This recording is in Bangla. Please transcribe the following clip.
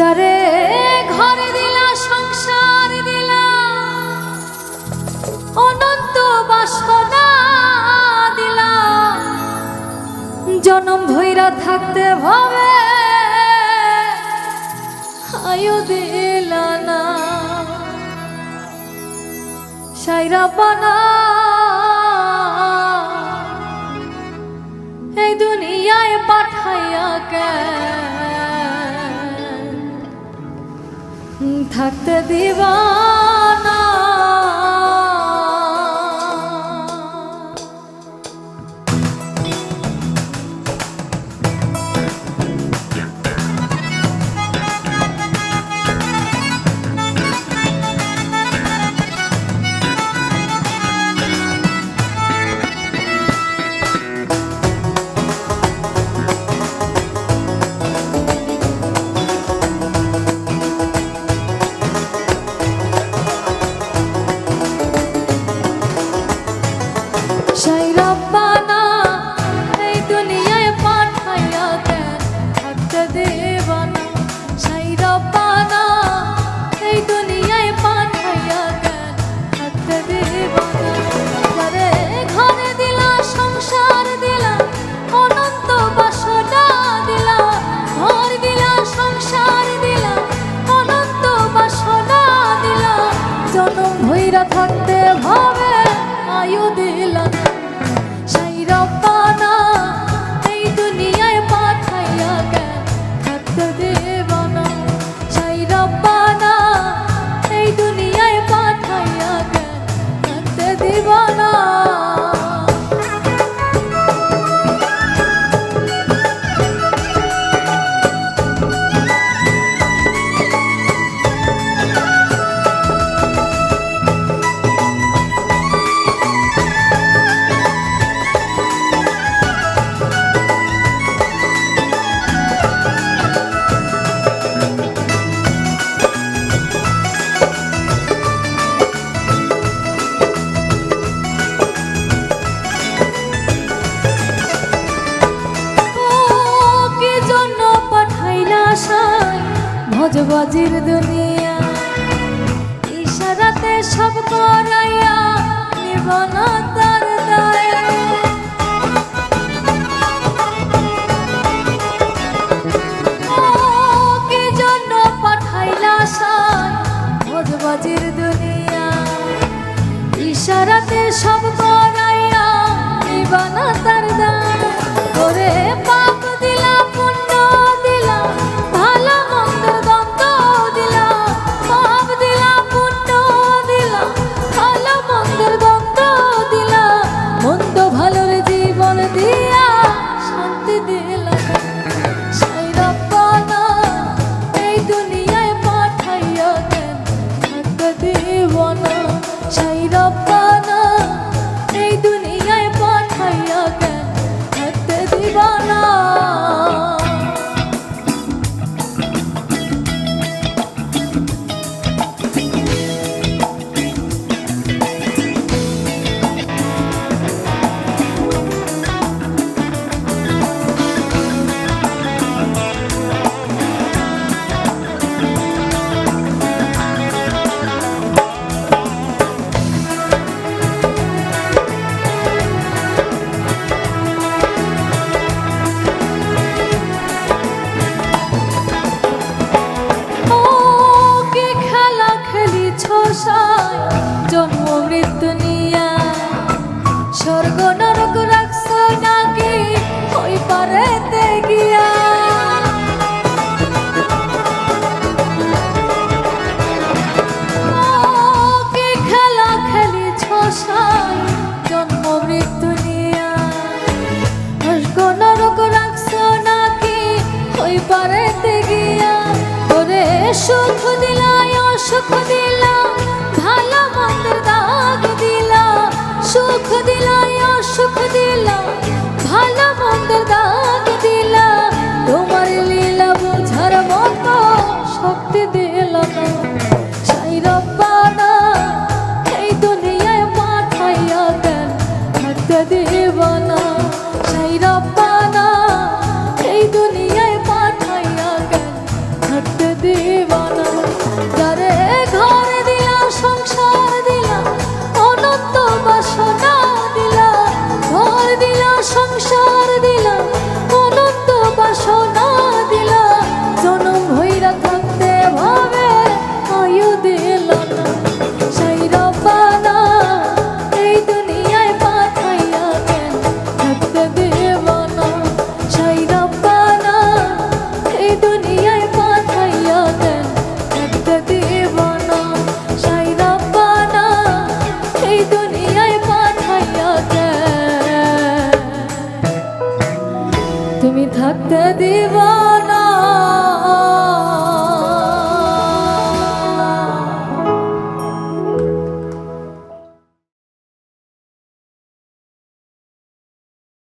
যারে ঘরে দিলা, সংসার দিলা। অনন্ত বাসনা দিলা। জনম ভৈরা থাকতে ভাবে, আয়ো দিলা না। সাইরা বানা থাকতে দিবা। থাকতে ভাবে আয়ু দিলাম। সাই রব্বানা অজির দুনিয়া। ইশারাতে সব করাইয়া নিবন তার দায়া। সুখ দিলা অসুখ দিলাম ভালো মন্দ দাগ